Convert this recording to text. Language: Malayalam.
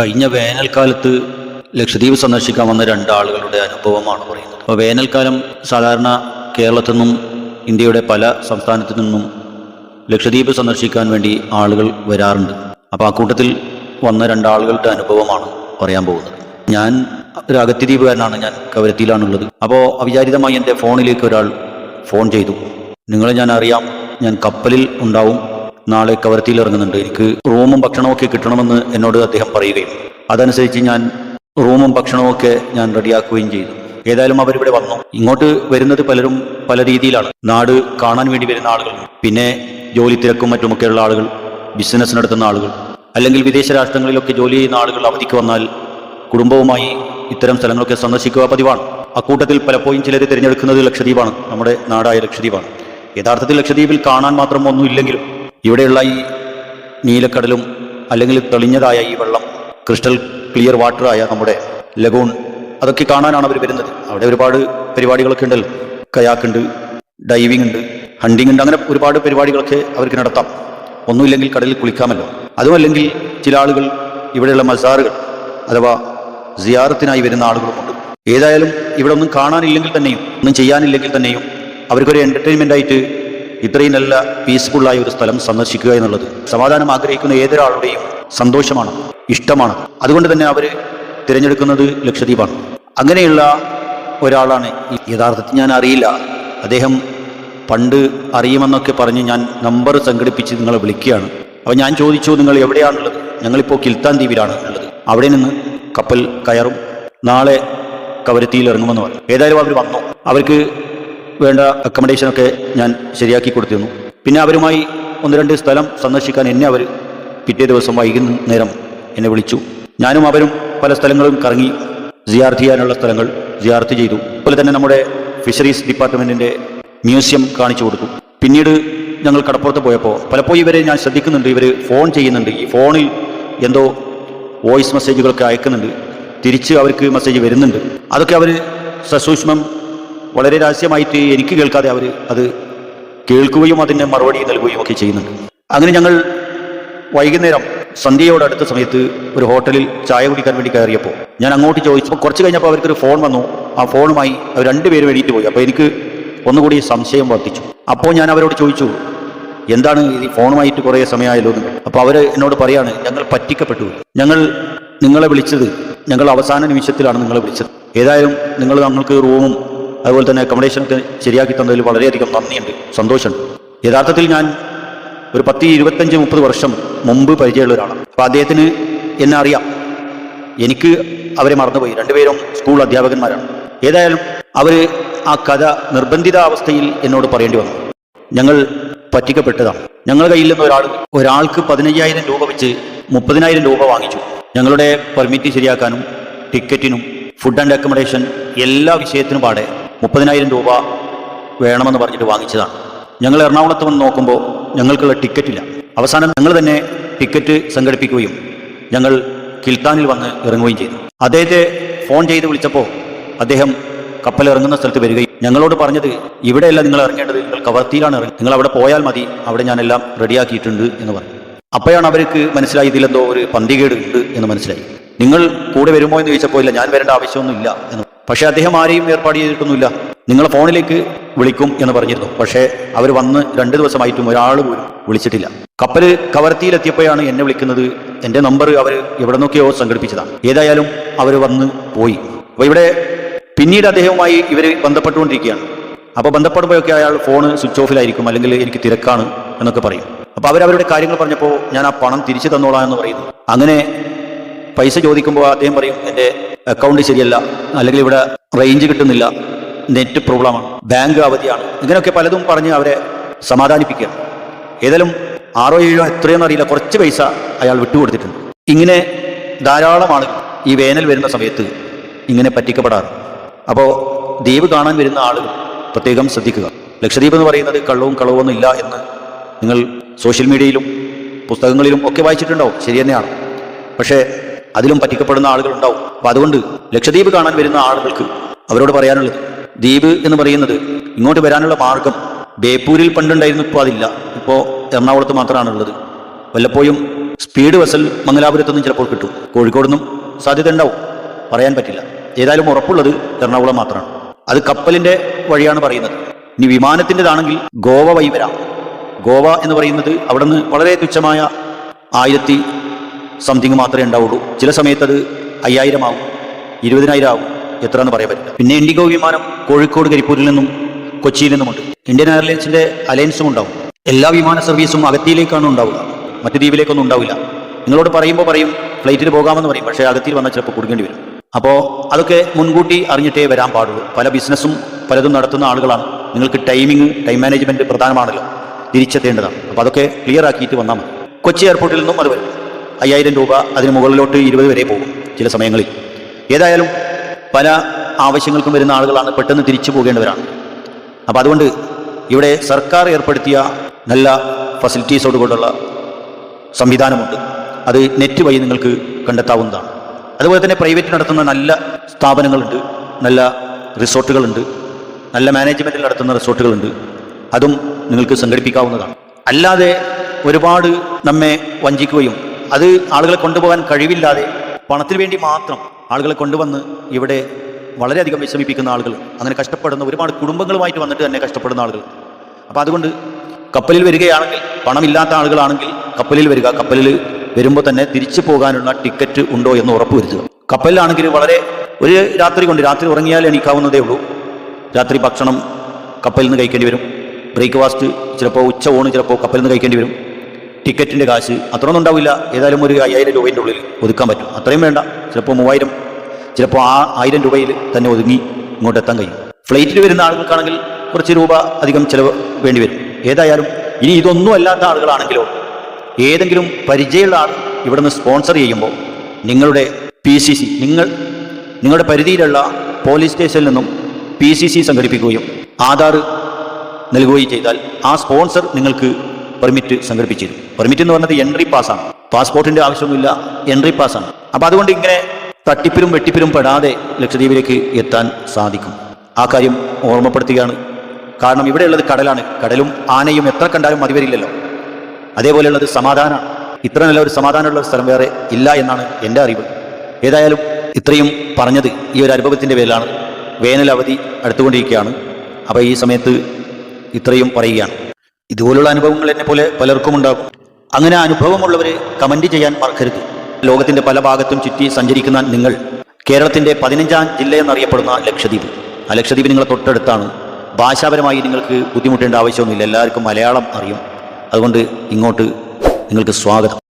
കഴിഞ്ഞ വേനൽക്കാലത്ത് ലക്ഷദ്വീപ് സന്ദർശിക്കാൻ വന്ന രണ്ടാളുകളുടെ അനുഭവമാണ് പറയുന്നത്. അപ്പോൾ വേനൽക്കാലം സാധാരണ കേരളത്തിൽ നിന്നും ഇന്ത്യയുടെ പല സംസ്ഥാനത്തു നിന്നും ലക്ഷദ്വീപ് സന്ദർശിക്കാൻ വേണ്ടി ആളുകൾ വരാറുണ്ട്. അപ്പോൾ ആ കൂട്ടത്തിൽ വന്ന രണ്ടാളുകളുടെ അനുഭവമാണ് പറയാൻ പോകുന്നത്. ഞാൻ ഒരു അഗത്യദ്വീപുകാരനാണ് ഞാൻ കവരത്തിയിലാണുള്ളത്. അപ്പോൾ അവിചാരിതമായി എന്റെ ഫോണിലേക്ക് ഒരാൾ ഫോൺ ചെയ്തു. നിങ്ങളെ ഞാൻ അറിയാം ഞാൻ കപ്പലിൽ ഉണ്ടാവും. നാളെ കവരത്തിയിൽ ഇറങ്ങുന്നുണ്ട്. എനിക്ക് റൂമും ഭക്ഷണമൊക്കെ കിട്ടണമെന്ന് എന്നോട് അദ്ദേഹം പറയുകയും അതനുസരിച്ച് ഞാൻ റൂമും ഭക്ഷണവും ഒക്കെ ഞാൻ റെഡിയാക്കുകയും ചെയ്തു. ഏതായാലും അവരിവിടെ വന്നു. ഇങ്ങോട്ട് വരുന്നത് പലരും പല രീതിയിലാണ്. നാട് കാണാൻ വേണ്ടി വരുന്ന ആളുകൾ പിന്നെ ജോലി തിരക്കും മറ്റുമൊക്കെയുള്ള ആളുകൾ ബിസിനസ് നടത്തുന്ന ആളുകൾ അല്ലെങ്കിൽ വിദേശ രാഷ്ട്രങ്ങളിലൊക്കെ ജോലി ചെയ്യുന്ന ആളുകൾ അവധിക്ക് വന്നാൽ കുടുംബവുമായി ഇത്തരം സ്ഥലങ്ങളൊക്കെ സന്ദർശിക്കുക പതിവാണ്. അക്കൂട്ടത്തിൽ പലപ്പോഴും ചിലർ തിരഞ്ഞെടുക്കുന്നത് ലക്ഷദ്വീപാണ്. നമ്മുടെ നാടായ ലക്ഷദ്വീപാണ്. യഥാർത്ഥത്തിൽ ലക്ഷദ്വീപിൽ കാണാൻ മാത്രം ഒന്നുമില്ലെങ്കിലും ഇവിടെയുള്ള ഈ നീലക്കടലും അല്ലെങ്കിൽ തെളിഞ്ഞതായ ഈ വെള്ളം ക്രിസ്റ്റൽ ക്ലിയർ വാട്ടറായ നമ്മുടെ ലഗൂൺ അതൊക്കെ കാണാനാണ് അവർ വരുന്നത്. അവിടെ ഒരുപാട് പരിപാടികളൊക്കെ ഉണ്ടല്ലോ. കയാക്കുണ്ട് ഡൈവിംഗ് ഉണ്ട് ഹണ്ടിങ് ഉണ്ട് അങ്ങനെ ഒരുപാട് പരിപാടികളൊക്കെ അവർക്ക് നടത്താം. ഒന്നുമില്ലെങ്കിൽ കടലിൽ കുളിക്കാമല്ലോ. അതുമല്ലെങ്കിൽ ചില ആളുകൾ ഇവിടെയുള്ള മസാറുകൾ അഥവാ സിയാറത്തിനായി വരുന്ന ആളുകളുമുണ്ട്. ഏതായാലും ഇവിടെ ഒന്നും കാണാനില്ലെങ്കിൽ തന്നെയും ഒന്നും ചെയ്യാനില്ലെങ്കിൽ തന്നെയും അവർക്കൊരു എന്റർടൈൻമെന്റ് ആയിട്ട് ഇത്രയും നല്ല പീസ്ഫുള്ളായ ഒരു സ്ഥലം സന്ദർശിക്കുക എന്നുള്ളത്. സമാധാനം ആഗ്രഹിക്കുന്ന ഏതൊരാളുടെയും സന്തോഷമാണ് ഇഷ്ടമാണ്. അതുകൊണ്ട് തന്നെ അവർ തിരഞ്ഞെടുക്കുന്നത് ലക്ഷദ്വീപാണ്. അങ്ങനെയുള്ള ഒരാളാണ് യഥാർത്ഥത്തിൽ ഞാൻ അറിയില്ല. അദ്ദേഹം പണ്ട് അറിയുമെന്നൊക്കെ പറഞ്ഞ് ഞാൻ നമ്പർ സംഘടിപ്പിച്ച് നിങ്ങളെ വിളിക്കുകയാണ്. അപ്പോൾ ഞാൻ ചോദിച്ചു നിങ്ങൾ എവിടെയാണുള്ളത്? ഞങ്ങളിപ്പോൾ കിൽത്താൻ ദ്വീപിലാണ് ഉള്ളത്. അവിടെ നിന്ന് കപ്പൽ കയറും. നാളെ കവരത്തിയിൽ ഇറങ്ങുമെന്ന് പറഞ്ഞു. ഏതായാലും അവർ വന്നു. അവർക്ക് വേണ്ട അക്കോമഡേഷനൊക്കെ ഞാൻ ശരിയാക്കി കൊടുത്തിരുന്നു. പിന്നെ അവരുമായി ഒന്ന് രണ്ട് സ്ഥലം സന്ദർശിക്കാൻ എന്നെ അവർ പിറ്റേ ദിവസം വൈകുന്നേരം എന്നെ വിളിച്ചു. ഞാനും അവരും പല സ്ഥലങ്ങളും കറങ്ങി സിയാർത്ത് ചെയ്യാനുള്ള സ്ഥലങ്ങൾ സിയാർത്ത് ചെയ്തു. അതുപോലെ തന്നെ നമ്മുടെ ഫിഷറീസ് ഡിപ്പാർട്ട്മെന്റിന്റെ മ്യൂസിയം കാണിച്ചു കൊടുത്തു. പിന്നീട് ഞങ്ങൾ കടപ്പുറത്ത് പോയപ്പോൾ പലപ്പോഴും ഇവരെ ഞാൻ ശ്രദ്ധിക്കുന്നുണ്ട്. ഇവർ ഫോൺ ചെയ്യുന്നുണ്ട്. ഈ ഫോണിൽ എന്തോ വോയിസ് മെസ്സേജുകളൊക്കെ അയക്കുന്നുണ്ട്. തിരിച്ച് അവർക്ക് മെസ്സേജ് വരുന്നുണ്ട്. അതൊക്കെ അവർ സസൂക്ഷ്മം വളരെ രഹസ്യമായിട്ട് എനിക്ക് കേൾക്കാതെ അവർ അത് കേൾക്കുകയും അതിന് മറുപടി നൽകുകയും ഒക്കെ ചെയ്യുന്നുണ്ട്. അങ്ങനെ ഞങ്ങൾ വൈകുന്നേരം സന്ധ്യയോട് അടുത്ത സമയത്ത് ഒരു ഹോട്ടലിൽ ചായ കുടിക്കാൻ വേണ്ടി കയറിയപ്പോൾ ഞാൻ അങ്ങോട്ട് ചോദിച്ചപ്പോൾ കുറച്ച് കഴിഞ്ഞപ്പോൾ അവർക്കൊരു ഫോൺ വന്നു. ആ ഫോണുമായി അവർ രണ്ടുപേരും എണീറ്റ് പോയി. അപ്പോൾ എനിക്ക് ഒന്നുകൂടി സംശയം വർദ്ധിച്ചു. അപ്പോൾ ഞാൻ അവരോട് ചോദിച്ചു എന്താണ് ഈ ഫോണുമായിട്ട് കുറേ സമയമായല്ലോ? എന്ന്. അപ്പോൾ അവർ എന്നോട് പറയാണ് ഞങ്ങൾ പറ്റിക്കപ്പെട്ടു. ഞങ്ങൾ നിങ്ങളെ വിളിച്ചത് ഞങ്ങൾ അവസാന നിമിഷത്തിലാണ് നിങ്ങളെ വിളിച്ചത്. ഏതായാലും നിങ്ങൾ ഞങ്ങൾക്ക് റൂമും അതുപോലെ തന്നെ അക്കോമഡേഷനൊക്കെ ശരിയാക്കി തന്നതിൽ വളരെയധികം നന്ദിയുണ്ട് സന്തോഷമുണ്ട്. യഥാർത്ഥത്തിൽ ഞാൻ ഒരു പത്ത് ഇരുപത്തഞ്ച് മുപ്പത് വർഷം മുമ്പ് പരിചയമുള്ള ഒരാളാണ് അപ്പോൾ അദ്ദേഹത്തിന് എന്നെ അറിയാം. എനിക്ക് അവരെ മറന്നുപോയി. രണ്ടുപേരും സ്കൂൾ അധ്യാപകന്മാരാണ്. ഏതായാലും അവർ ആ കഥ നിർബന്ധിത അവസ്ഥയിൽ എന്നോട് പറയേണ്ടി വന്നു. ഞങ്ങൾ പറ്റിക്കപ്പെട്ടതാണ്. ഞങ്ങളുടെ കയ്യിൽ നിന്ന് ഒരാൾ ഒരാൾക്ക് പതിനയ്യായിരം രൂപ വെച്ച് മുപ്പതിനായിരം രൂപ വാങ്ങിച്ചു. ഞങ്ങളുടെ പെർമിറ്റ് ശരിയാക്കാനും ടിക്കറ്റിനും ഫുഡ് ആൻഡ് അക്കോമഡേഷൻ എല്ലാ വിഷയത്തിനും പാടെ മുപ്പതിനായിരം രൂപ വേണമെന്ന് പറഞ്ഞിട്ട് വാങ്ങിച്ചതാണ്. ഞങ്ങൾ എറണാകുളത്ത് വന്ന് നോക്കുമ്പോൾ ഞങ്ങൾക്കുള്ള ടിക്കറ്റില്ല. അവസാനം ഞങ്ങൾ തന്നെ ടിക്കറ്റ് സംഘടിപ്പിക്കുകയും ഞങ്ങൾ കിൽത്താനിൽ വന്ന് ഇറങ്ങുകയും ചെയ്തു. അദ്ദേഹത്തെ ഫോൺ ചെയ്ത് വിളിച്ചപ്പോൾ അദ്ദേഹം കപ്പൽ ഇറങ്ങുന്ന സ്ഥലത്ത് വരികയും ഞങ്ങളോട് പറഞ്ഞത് ഇവിടെയല്ല നിങ്ങൾ ഇറങ്ങേണ്ടത് നിങ്ങൾ കവർത്തിയിലാണ് ഇറങ്ങി നിങ്ങൾ അവിടെ പോയാൽ മതി അവിടെ ഞാനെല്ലാം റെഡിയാക്കിയിട്ടുണ്ട് എന്ന് പറഞ്ഞു. അപ്പോഴാണ് അവർക്ക് മനസ്സിലായി ഇതിലെന്തോ ഒരു പന്തികേട് ഉണ്ട് എന്ന് മനസ്സിലായി. നിങ്ങൾ കൂടെ വരുമോ? എന്ന് ചോദിച്ചപ്പോൾ ഇല്ല ഞാൻ വരേണ്ട ആവശ്യമൊന്നുമില്ല എന്ന് പക്ഷേ അദ്ദേഹം ആരെയും ഏർപ്പാട് ചെയ്തിട്ടൊന്നുമില്ല. നിങ്ങളെ ഫോണിലേക്ക് വിളിക്കും എന്ന് പറഞ്ഞിരുന്നു. പക്ഷേ അവർ വന്ന് രണ്ട് ദിവസമായിട്ടും ഒരാൾ പോലും വിളിച്ചിട്ടില്ല. കപ്പൽ കവർത്തിയിലെത്തിയപ്പോഴാണ് എന്നെ വിളിക്കുന്നത്. എന്റെ നമ്പർ അവർ എവിടെ നിന്നൊക്കെയോ സംഘടിപ്പിച്ചതാണ്. ഏതായാലും അവർ വന്ന് പോയി. അപ്പോൾ ഇവിടെ പിന്നീട് അദ്ദേഹവുമായി ഇവർ ബന്ധപ്പെട്ടുകൊണ്ടിരിക്കുകയാണ്. അപ്പോൾ ബന്ധപ്പെടുമ്പോഴൊക്കെ അയാൾ ഫോൺ സ്വിച്ച് ഓഫിലായിരിക്കും അല്ലെങ്കിൽ എനിക്ക് തിരക്കാണ് എന്നൊക്കെ പറയും. അപ്പോൾ അവരവരുടെ കാര്യങ്ങൾ പറഞ്ഞപ്പോൾ ഞാൻ ആ പണം തിരിച്ചു തന്നോളാം എന്ന് പറയുന്നു. അങ്ങനെ പൈസ ചോദിക്കുമ്പോൾ അദ്ദേഹം പറയും എന്റെ അക്കൗണ്ട് ശരിയല്ല അല്ലെങ്കിൽ ഇവിടെ റേഞ്ച് കിട്ടുന്നില്ല നെറ്റ് പ്രോബ്ലമാണ് ബാങ്ക് അവധിയാണ്. ഇങ്ങനെയൊക്കെ പലതും പറഞ്ഞ് അവരെ സമാധാനിപ്പിക്കുക ഏതായാലും ആറോ ഏഴോ എത്രയെന്ന് അറിയില്ല കുറച്ച് പൈസ അയാൾ വിട്ടുകൊടുത്തിട്ടുണ്ട്. ഇങ്ങനെ ധാരാളം ആളുകൾ ഈ വേനൽ വരുന്ന സമയത്ത് ഇങ്ങനെ പറ്റിക്കപ്പെടാറ്. അപ്പോൾ ദ്വീപ് കാണാൻ വരുന്ന ആളുകൾ പ്രത്യേകം ശ്രദ്ധിക്കുക. ലക്ഷദ്വീപ് എന്ന് പറയുന്നത് കള്ളവും കളവൊന്നും ഇല്ല എന്ന് നിങ്ങൾ സോഷ്യൽ മീഡിയയിലും പുസ്തകങ്ങളിലും ഒക്കെ വായിച്ചിട്ടുണ്ടാവും ശരി തന്നെയാണ്. പക്ഷേ അതിലും പറ്റിക്കപ്പെടുന്ന ആളുകളുണ്ടാവും. അപ്പൊ അതുകൊണ്ട് ലക്ഷദ്വീപ് കാണാൻ വരുന്ന ആളുകൾക്ക് അവരോട് പറയാനുള്ളത് ദ്വീപ് എന്ന് പറയുന്നത് ഇങ്ങോട്ട് വരാനുള്ള മാർഗം ബേപ്പൂരിൽ പണ്ടുണ്ടായിരുന്നു ഇപ്പോൾ അതില്ല. ഇപ്പോൾ എറണാകുളത്ത് മാത്രമാണുള്ളത്. വല്ലപ്പോഴും സ്പീഡ് ബസ്സിൽ മംഗലാപുരത്തുനിന്നും ചിലപ്പോൾ കിട്ടും. കോഴിക്കോട് നിന്നും സാധ്യത ഉണ്ടാവും പറയാൻ പറ്റില്ല. ഏതായാലും ഉറപ്പുള്ളത് എറണാകുളം മാത്രമാണ്. അത് കപ്പലിന്റെ വഴിയാണ് പറയുന്നത്. ഇനി വിമാനത്തിന്റെതാണെങ്കിൽ ഗോവ വഴി വരാം ഗോവ എന്ന് പറയുന്നത് അവിടെ നിന്ന് വളരെ തുച്ഛമായ ആയിരത്തി സംതിങ് മാത്രമേ ഉണ്ടാവുള്ളൂ. ചില സമയത്ത് അത് അയ്യായിരം ആവും ഇരുപതിനായിരം ആവും എത്ര എന്ന് പറയാൻ പറ്റില്ല. പിന്നെ ഇൻഡിഗോ വിമാനം കോഴിക്കോട് കരിപ്പൂരിൽ നിന്നും കൊച്ചിയിൽ നിന്നുമുണ്ട്. ഇന്ത്യൻ എയർലൈൻസിന്റെ അലയൻസും ഉണ്ടാവും. എല്ലാ വിമാന സർവീസും അകത്തിയിലേക്കാണ് ഉണ്ടാവുക. മറ്റു ദ്വീപിലേക്കൊന്നും ഉണ്ടാവില്ല. നിങ്ങളോട് പറയുമ്പോൾ പറയും ഫ്ലൈറ്റിൽ പോകാമെന്ന് പറയും. പക്ഷേ അകത്തിൽ വന്നാൽ ചിലപ്പോൾ കൊടുക്കേണ്ടി വരും. അപ്പോൾ അതൊക്കെ മുൻകൂട്ടി അറിഞ്ഞിട്ടേ വരാൻ പാടുള്ളൂ. പല ബിസിനസ്സും പലതും നടത്തുന്ന ആളുകളാണ്. നിങ്ങൾക്ക് ടൈമിംഗ് ടൈം മാനേജ്മെന്റ് പ്രധാനമാണല്ലോ. തിരിച്ചെത്തേണ്ടതാണ്. അപ്പോൾ അതൊക്കെ ക്ലിയർ ആക്കിയിട്ട് വന്നാൽ മതി. കൊച്ചി എയർപോർട്ടിൽ നിന്നും അത് വരും. അയ്യായിരം രൂപ അതിന് മുകളിലോട്ട് ഇരുപത് വരെ പോകും ചില സമയങ്ങളിൽ. ഏതായാലും പല ആവശ്യങ്ങൾക്കും വരുന്ന ആളുകളാണ് പെട്ടെന്ന് തിരിച്ചു പോകേണ്ടവരാണ്. അപ്പോൾ അതുകൊണ്ട് ഇവിടെ സർക്കാർ ഏർപ്പെടുത്തിയ നല്ല ഫെസിലിറ്റീസോട് കൂടെയുള്ള സംവിധാനമുണ്ട്. അത് നെറ്റ് വഴി നിങ്ങൾക്ക് കണ്ടെത്താവുന്നതാണ്. അതുപോലെ തന്നെ പ്രൈവറ്റ് നടത്തുന്ന നല്ല സ്ഥാപനങ്ങളുണ്ട് നല്ല റിസോർട്ടുകളുണ്ട് നല്ല മാനേജ്മെന്റിൽ നടത്തുന്ന റിസോർട്ടുകളുണ്ട്. അതും നിങ്ങൾക്ക് സംഘടിപ്പിക്കാവുന്നതാണ്. അല്ലാതെ ഒരുപാട് നമ്മെ വഞ്ചിക്കുകയും അത് ആളുകളെ കൊണ്ടുപോകാൻ കഴിവില്ലാതെ പണത്തിന് വേണ്ടി മാത്രം ആളുകളെ കൊണ്ടുവന്ന് ഇവിടെ വളരെയധികം വിഷമിപ്പിക്കുന്ന ആളുകൾ അങ്ങനെ കഷ്ടപ്പെടുന്ന ഒരുപാട് കുടുംബങ്ങളുമായിട്ട് വന്നിട്ട് തന്നെ കഷ്ടപ്പെടുന്ന ആളുകൾ. അപ്പോൾ അതുകൊണ്ട് കപ്പലിൽ വരികയാണെങ്കിൽ പണമില്ലാത്ത ആളുകളാണെങ്കിൽ കപ്പലിൽ വരിക. കപ്പലിൽ വരുമ്പോൾ തന്നെ തിരിച്ചു പോകാനുള്ള ടിക്കറ്റ് ഉണ്ടോ എന്ന് ഉറപ്പ് വരുത്തുക. കപ്പലിലാണെങ്കിൽ വളരെ ഒരു രാത്രി കൊണ്ട് രാത്രി ഉറങ്ങിയാൽ എണീക്കാവുന്നതേ ഉള്ളൂ. രാത്രി ഭക്ഷണം കപ്പലിൽ നിന്ന് കഴിക്കേണ്ടി വരും. ബ്രേക്ക്ഫാസ്റ്റ് ചിലപ്പോൾ ഉച്ച ഊണ് ചിലപ്പോൾ കപ്പലിൽ നിന്ന് കഴിക്കേണ്ടി വരും. ടിക്കറ്റിന്റെ കാശ് അത്രയൊന്നും ഉണ്ടാവില്ല. ഏതായാലും ഒരു അയ്യായിരം രൂപേന്റെ ഉള്ളിൽ ഒതുക്കാൻ പറ്റും. അത്രയും വേണ്ട. ചിലപ്പോൾ മൂവായിരം ചിലപ്പോൾ ആ ആയിരം രൂപയിൽ തന്നെ ഒതുങ്ങി ഇങ്ങോട്ട് എത്താൻ കഴിയും. ഫ്ലൈറ്റിൽ വരുന്ന ആളുകൾക്കാണെങ്കിൽ കുറച്ച് രൂപ അധികം ചിലവ് വേണ്ടി വരും. ഏതായാലും ഇനി ഇതൊന്നും അല്ലാത്ത ആളുകളാണെങ്കിലോ ഏതെങ്കിലും പരിചയമുള്ള ആൾ ഇവിടെ നിന്ന് സ്പോൺസർ ചെയ്യുമ്പോൾ നിങ്ങളുടെ പി സി സി നിങ്ങൾ നിങ്ങളുടെ പരിധിയിലുള്ള പോലീസ് സ്റ്റേഷനിൽ നിന്നും പി സി സി സംഘടിപ്പിക്കുകയും ആധാർ നൽകുകയും ചെയ്താൽ ആ സ്പോൺസർ നിങ്ങൾക്ക് പെർമിറ്റ് സംഘടിപ്പിച്ചിരുന്നു. പെർമിറ്റ് എന്ന് പറഞ്ഞത് എൻട്രി പാസ്സാണ് പാസ്പോർട്ടിന്റെ ആവശ്യമൊന്നുമില്ല എൻട്രി പാസ്സാണ് അപ്പോൾ അതുകൊണ്ട് ഇങ്ങനെ തട്ടിപ്പിലും വെട്ടിപ്പിലും പെടാതെ ലക്ഷദ്വീപിലേക്ക് എത്താൻ സാധിക്കും. ആ കാര്യം ഓർമ്മപ്പെടുത്തുകയാണ്. കാരണം ഇവിടെയുള്ളത് കടലാണ്. കടലും ആനയും എത്ര കണ്ടാലും മതി വരില്ലല്ലോ. അതേപോലെയുള്ളത് സമാധാനമാണ്. ഇത്ര നല്ല ഒരു സമാധാനമുള്ള ഒരു സ്ഥലം വേറെ ഇല്ല എന്നാണ് എന്റെ അറിവ്. ഏതായാലും ഇത്രയും പറഞ്ഞത് ഈ ഒരു അനുഭവത്തിന്റെ പേരിലാണ്. വേനൽ അവധി അടുത്തുകൊണ്ടിരിക്കുകയാണ്. അപ്പോൾ ഈ സമയത്ത് ഇത്രയും പറയുകയാണ്. ഇതുപോലുള്ള അനുഭവങ്ങൾ എന്നെ പോലെ പലർക്കും ഉണ്ടാകും. അങ്ങനെ അനുഭവമുള്ളവരെ കമന്റ് ചെയ്യാൻ മറക്കരുത്. ലോകത്തിന്റെ പല ഭാഗത്തും ചുറ്റി സഞ്ചരിക്കുന്ന നിങ്ങൾ കേരളത്തിന്റെ പതിനഞ്ചാം ജില്ലയെന്നറിയപ്പെടുന്ന ലക്ഷദ്വീപ്. ആ ലക്ഷദ്വീപ് നിങ്ങളെ തൊട്ടടുത്താണ്. ഭാഷാപരമായി നിങ്ങൾക്ക് ബുദ്ധിമുട്ടേണ്ട ആവശ്യമൊന്നുമില്ല. എല്ലാവർക്കും മലയാളം അറിയും. അതുകൊണ്ട് ഇങ്ങോട്ട് നിങ്ങൾക്ക് സ്വാഗതം.